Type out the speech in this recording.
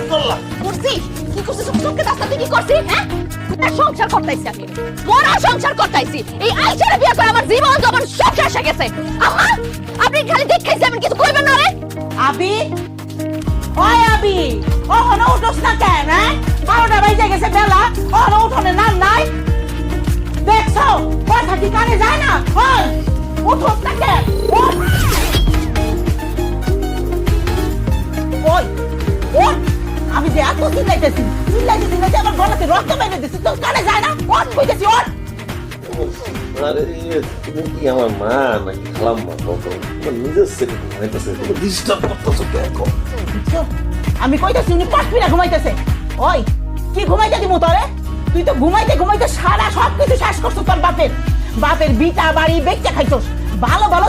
কি করলা করছি? কি করছিস আপনি খালি দেখতেছি আমি কিছু কইবেন না রে। আবি? ওই আবি? ওহনো উঠোস না। এত চিল্লাইতেছি চিল্লাইতেছি না আমার গলাতে রক্ত বেরিয়ে দিচ্ছি তোর কানে যায় না? ওঠ কইতেছি ওঠ আরে তুমি কি আমার মা নাকি খালাম্মা? কত নিজের ছেলে ঘুমাইতেছে তুমি ডিস্টার্ব করতেছো দেখো আমি কইতেছি উনি ফিরা ঘুমাইতেছে। ওই কি ঘুমাইতে দিমু তোরে? তুই তো ঘুমাইতে ঘুমাইতে সারা সব কিছু শেষ করছ তোর বাপের। বাপের বিটা বাড়ি বেচে খাইছস। ভালো ভালো